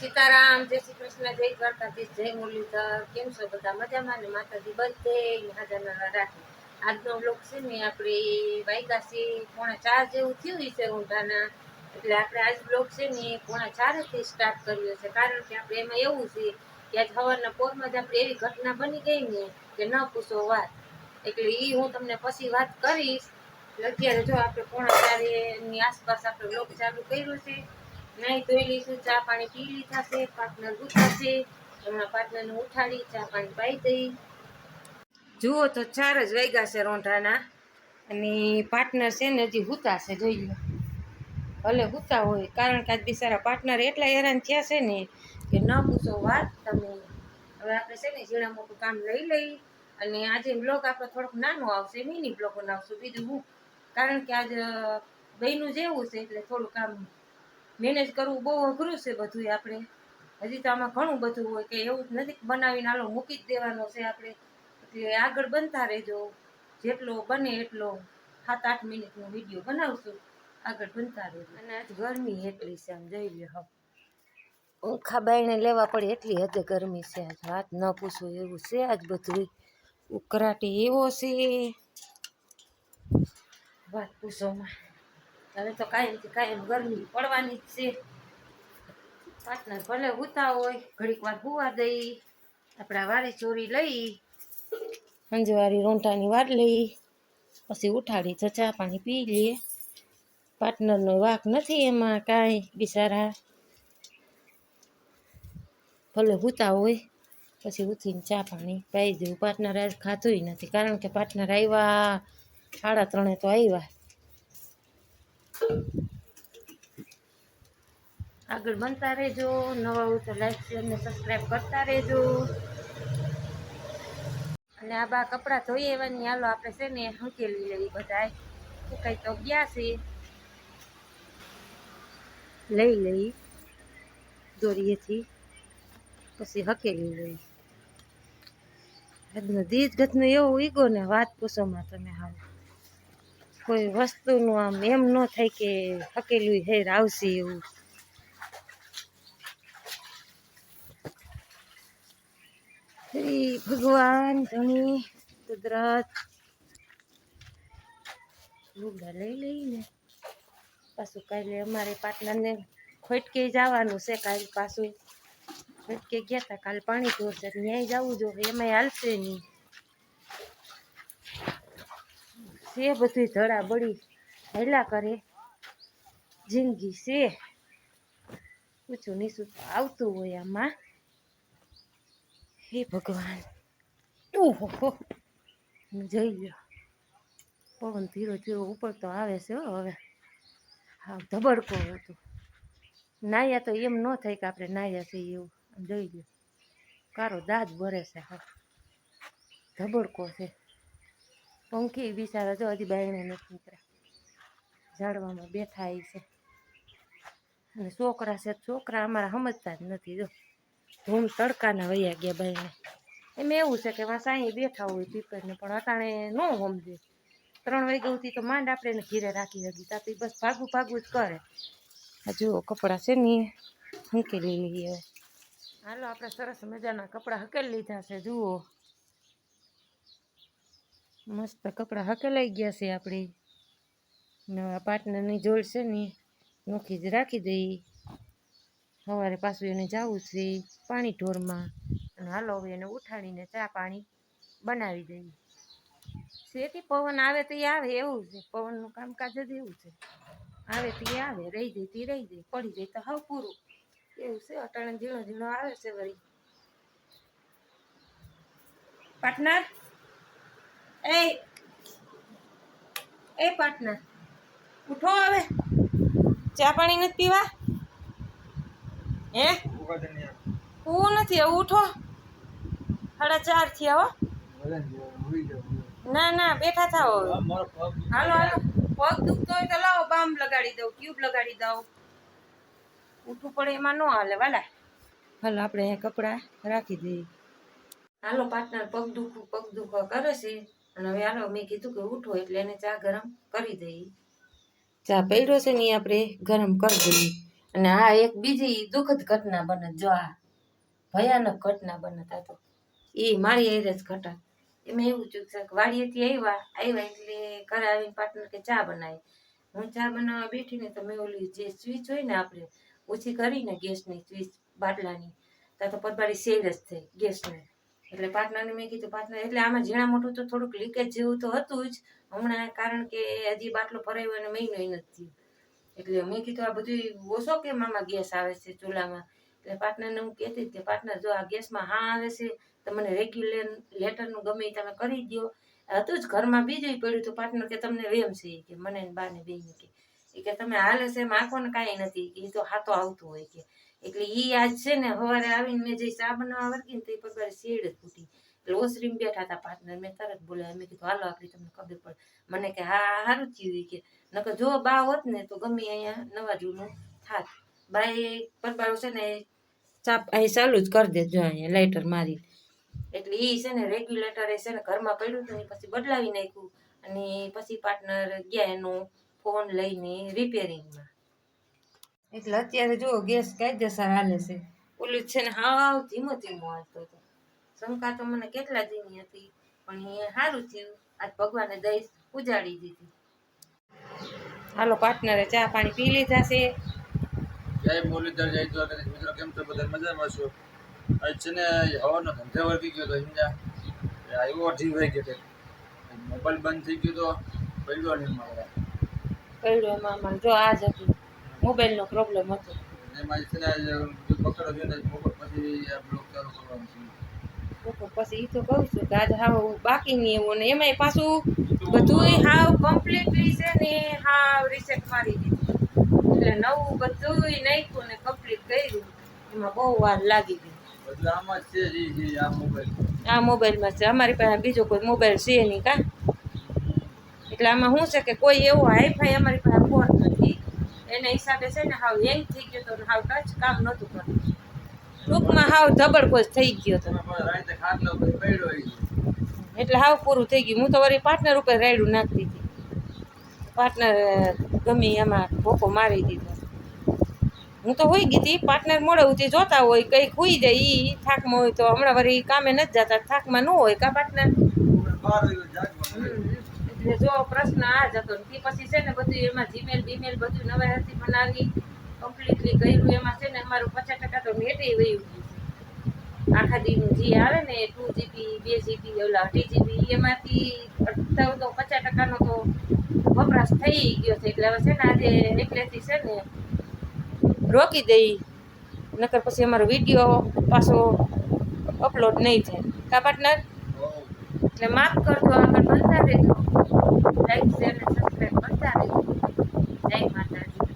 સીતારામ, જય શ્રી કૃષ્ણ, જય દ્વારકાધીશ, જય મુરલીધર, કેમ છો બધા? મજામાં ને? માતાજી બધે હાજરના રાખી આજનો બ્લોગ છે ને આપણે વાયગા પોણા ચાર જેવું થયું છે ઊંધાના. એટલે આપણે આજ બ્લોક છે ને પોણા ચારેથી સ્ટાર્ટ કર્યો છે. કારણ કે આપણે એમાં એવું છે કે આજ સવારના પોરમાં જ આપણે એવી ઘટના બની ગઈ ને કે ન પૂછો વાત. એટલે એ હું તમને પછી વાત કરીશ. અત્યારે જો આપણે પોણા ચારે ની આસપાસ આપણે બ્લોક ચાલુ કર્યું છે નહીં ધોઈ લઈશું ચા પાણી પી લીધા છે, પાર્ટનર ગુસ્સા હમણાં પાર્ટનરને ઉઠાડી ચા પાણી પાઈ દઈ. જુઓ તો ચાર જ વાગ્યા છે રોંઢાના, અને પાર્ટનર છે ને હજી હુતા છે, જોઈ લો. ભલે હુતા હોય, કારણ કે આજ બિચારા પાર્ટનર એટલા હેરાન થયા છે ને કે ન પૂછો વાત, તમે હવે આપણે છે ને ઝીણા મોટું કામ લઈ લઈ, અને આજે બ્લોગ આપણો થોડોક નાનો આવશે, મિની બ્લોગ બનાવશું, બીજું હું. કારણ કે આજ બહેનું જેવું છે, એટલે થોડું કામ મેનેજ કરવું બહુ અઘરું છે બધું આપણે. હજી તો આમાં ઘણું બધું હોય કે એવું જ નથી બનાવીને હાલો મૂકી જ દેવાનો છે આપણે. એટલે આગળ બનતા રહેજો. જેટલો બને એટલો સાત આઠ મિનિટનો વીડિયો બનાવશું. આગળ બનતા રહેજો. અને આજ ગરમી એટલી છે આમ જઈ લ્યો હવે પંખા બાઈને લેવા પડે એટલી હદે ગરમી છે આજ. વાત ન પૂછો એવું છે આજ બધું ઉકરાટી એવો છે. વાત પૂછોમાં હવે તો કાયમથી કાયમ ગરમી પડવાની જ છે. પાર્ટનર ભલે ઉતા હોય, ઘડીક વાર હુવા દઈ, આપણા વારે ચોરી લઈ, અંજવારી રોંટાની વાર લઈ, પછી ઉઠાડી તો ચા પાણી પી લઈએ. પાર્ટનરનો વાક નથી એમાં કાંઈ, બિચારા. ભલે હુતા હોય, પછી ઉઠીને ચા પાણી પાઈ દેવું. પાર્ટનર આજ ખાધુંય નથી, કારણ કે પાર્ટનર આવ્યા, સાડા ત્રણે તો આવ્યા. આગળ બનતા રહેજો, નવા હોય તો લાઈક ને સબસ્ક્રાઈબ કરતા રહેજો. અને આ બા કપડાં ધોઈ એવાની હાલો, આપણે છે ને હંકેલી લેવી બધાય સુકાઈ તો ગયા છે. લઈ લઈ, દોરીએથી, પછી હકેલી લઈ. આજનો દીજ ગતનો એવો ઈગો ને, વાત પૂછોમાં તમે હાલ કોઈ વસ્તુનું આમ એમ ન થાય કે હકેલું હેર આવશે એવું. શ્રી ભગવાન ધણી, કુદરત. લુગડા લઈ લઈને પાછું કાલે અમારે પાટલાને ખોટકે જવાનું છે કાલે પાછું. ખોટકે ગયા હતા કાલે પાણી ઢોરશે, ન્યાય જવું જોઈએ, એમાંય હાલશે નહીં. છે, બધી ધડા બળી હેલા કરે. જિંદગી છે. પૂછું નીસું આવતું હોય આમાં? હે ભગવાન. ઓહો, હો. જઈ ગયો. પવન ધીરો ધીરો ઉપર તો આવે છે હવે. હા, ધબડકો હતો. નાયા તો એમ ન થાય કે આપણે નાયા છીએ એવું. જોઈ લ્યો કારો દાદ ભરે છે, હા. ધબડકો છે. પંખી બિચારા જો હજી બાયણે નથી નીકળ્યા. ઝાડવામાં બેઠા છે. અને છોકરા છે, છોકરા અમારા સમજતા જ નથી જો. ધૂમ તડકાના વૈયા ગયા બાઈને એમ એવું છે કે વાં સાંઈ બેઠા હોય પીપરને પણ અટાણે ન સમજે. ત્રણ વાગ્યા સુધી તો માંડ આપણે એને ઘીરે રાખી હતી તાપી બસ ભાગું ભાગું જ કરે. આ જુઓ કપડાં છે ને, હંકેલી લઈએ હાલો આપણે સરસ મજાના કપડાં હકેલી લીધા છે, જુઓ. મસ્ત કપડાં હકેલાઈ ગયા છે આપણી. નવા પાર્ટનરની જોડ છે ને, નોખી જ રાખી દઈ. સવારે પાછું એને જવું છે પાણી ઢોરમાં. અને હાલો હવે એને ઉઠાડીને ચા પાણી બનાવી દઈએ શેથી પવન આવે તો આવે એવું છે. પવનનું કામકાજ જ એવું છે. આવે તો આવે, રહી જાય તે રહી જાય પડી જાય તો હાવ પૂરું. એવું છે, અટાણે ઝીણો ઝીણો આવે છે વળી પાર્ટનર? એ એ પાર્ટનર ઉઠો હવે. ચા પાણી નથી પીવા? હે? હું નથી હવે ઉઠો. સાડા ચાર થયા હો. ના ના, બેઠા થાવ હાલો હાલો. પગ દુખતો હોય તો લાવો, બામ લગાડી દઉં ટ્યુબ લગાડી દઉં. ઉઠવું પડે એમાં ન હાલે, વાલા. હાલો, આપણે કપડાં રાખી દઈએ. હાલો પાર્ટનર પગ દુખું પગ દુખવા કરે છે. અને હવે હાલો મેં કીધું કે ઉઠો એટલે એને ચા ગરમ કરી દઈએ. ચા પડ્યો છે ને આપણે ગરમ કરી દઈએ. અને આ એક બીજી દુઃખદ ઘટના બને જો આ ભયાનક ઘટના બને તા તો. એ મારી એરે જ ઘટા. એમાં એવું થયું કે વાડીએથી આવ્યા આવ્યા એટલે ઘરે આવીને પાર્ટનર કે ચા બનાવી. હું ચા બનાવવા બેઠી ને તો મેં ઓલી જે સ્વિચ હોય ને આપણે, ઓછી કરીને ગેસની સ્વિચ બાટલાની ત્યાં તો પરબારી સેલ જ થઈ ગેસને. એટલે પાર્ટનરને મેં કીધું, પાર્ટનર, એટલે આમાં ઝીણા મોટું તો થોડુંક લીકેજ જેવું તો હતું જ. હમણાં કારણ કે હજી બાટલો ભરાયો અને મહિનો નથી થયું. એટલે મેં કીધું, આ બધું ઓછો કેમ આમાં ગેસ આવે છે ચૂલામાં? એટલે પાર્ટનરને હું કહેતી કે, પાર્ટનર, જો આ ગેસમાં હા આવે છે, તો મને રેગ્યુલર લેટરનું ગમે તમે કરી દો હતું જ ઘરમાં બીજું પડ્યું તો પાર્ટનર, કે તમને વેમ છે કે, મને બાને બેને કે. એ કે, તમે હાલે છે એમ આંખો ને કાંઈ નથી. એ તો હાથો આવતું હોય કે એટલે ઈ આજ છે ને સવારે આવીને મેં જે ચા બનાવવા વર્ગી ને તો એ પગાર શેડ ફૂટી. એટલે ઓસરીમાં બેઠા હતા પાર્ટનર મેં તરત બોલાવ્યા મેં કીધું, હાલો આપણી તમને ખબર પડે. મને કે, હા સારું થયું કે. નકર જો બા હોત ને તો ગમે અહીંયા નવા જૂનું થાત બાય પરબારો છે ને ચાપ અહીં ચાલુ જ કરી દેજો અહીંયા લાઇટર મારી. એટલે એ છે ને રેગ્યુલેટર છે ને ઘરમાં પડ્યું હતું ને પછી બદલાવી નાખ્યું. અને પછી પાર્ટનર ગયા એનો ફોન લઈને રિપેરિંગમાં એટલે અત્યારે જો ગેસ કાયદેસર હાલે છે. ઓલું છે ને હાવ ધીમો ધીમો હાલતો હતો. શંકા તો મને કેટલા ધીમી હતી પણ એ સારું થયું. આજ ભગવાને દઈ ઉજાડી દીધી. હાલો પાર્ટનરે ચા પાણી પી લીધા છે. જય મુરલીધર જય દ્વારકાધીશ. મિત્રો કેમ છો? બધા મજામાં છો? આજ છે ને હવાનો ધંધે વર્ગી ગયો તો હિંજા આવ્યો અઢી વાગે ગયો મોબાઈલ બંધ થઈ ગયો તો પડ્યો નહીં મારે. પડ્યો અમારે જો આ જ હતું. મોબાઈલનો પ્રોબ્લેમ હતો. એમાં છે ને પકડો છે ને મોબાઈલ પછી બ્લોક ચાલુ કરવાનું છે. બપોર પછી એ તો કહું છું કે આજે હાવ બાકી નહીં એવું ને એમાંય પાછું બધુંય હાવ કમ્પ્લીટલી છે ને હાવ રિસેટ મારી દીધું. એટલે નવું બધુંય નાખ્યું ને કમ્પ્લીટ કર્યું. એમાં બહુ વાર લાગી ગઈ. આ મોબાઈલમાં છે. અમારી પાસે બીજો કોઈ મોબાઈલ છે નહીં કા? એટલે આમાં શું છે કે કોઈ એવો હાઈફાઈ અમારી પાસે ફોન નથી. એના હિસાબે છે ને હાવ હેંગ થઈ ગયો તો હાવ ટચ કામ નહોતું કરતું. ટૂંકમાં હાવ ધબડકોશ થઈ ગયો હતો. એટલે હાવ પૂરું થઈ ગયું. હું તો વળી પાર્ટનર ઉપર રાયડું નાખતી હતી. પાર્ટનર ગમે એમાં ભોકો મારી દીધો. હું તો હોઈ ગઈ હતી. પાર્ટનર મોડે ઉઠી જોતા હોય કંઈક હોઈ જાય એ થાકમાં હોય તો હમણાં વળી કામે નથી જતા. થાકમાં ન હોય કા પાર્ટનર એટલે જો પ્રશ્ન આ જ હતો. ને તે પછી છે ને બધું એમાં જીમેલ બીમેલ બધું નવાઈથી બનાવી કમ્પ્લીટલી કર્યું. એમાં છે ને અમારું પચાસ ટકા તો નેટે વયું ગયું આખા દીનું જે આવે ને ટુ જીબી બે જીબી ઓલા અઢી જીબી એમાંથી અડધો તો પચાસ ટકાનો તો વપરાશ થઈ ગયો છે. એટલે હવે છે ને આજે એટલેથી છે ને રોકી દઈ નકર પછી અમારો વીડિયો પાછો અપલોડ નહીં થાય. કા પાર્ટનર એટલે માફ કરજો આગળ બનતા રહેજો. લાઈક શેર અને સબસ્ક્રાઈબ કરતા જય માતા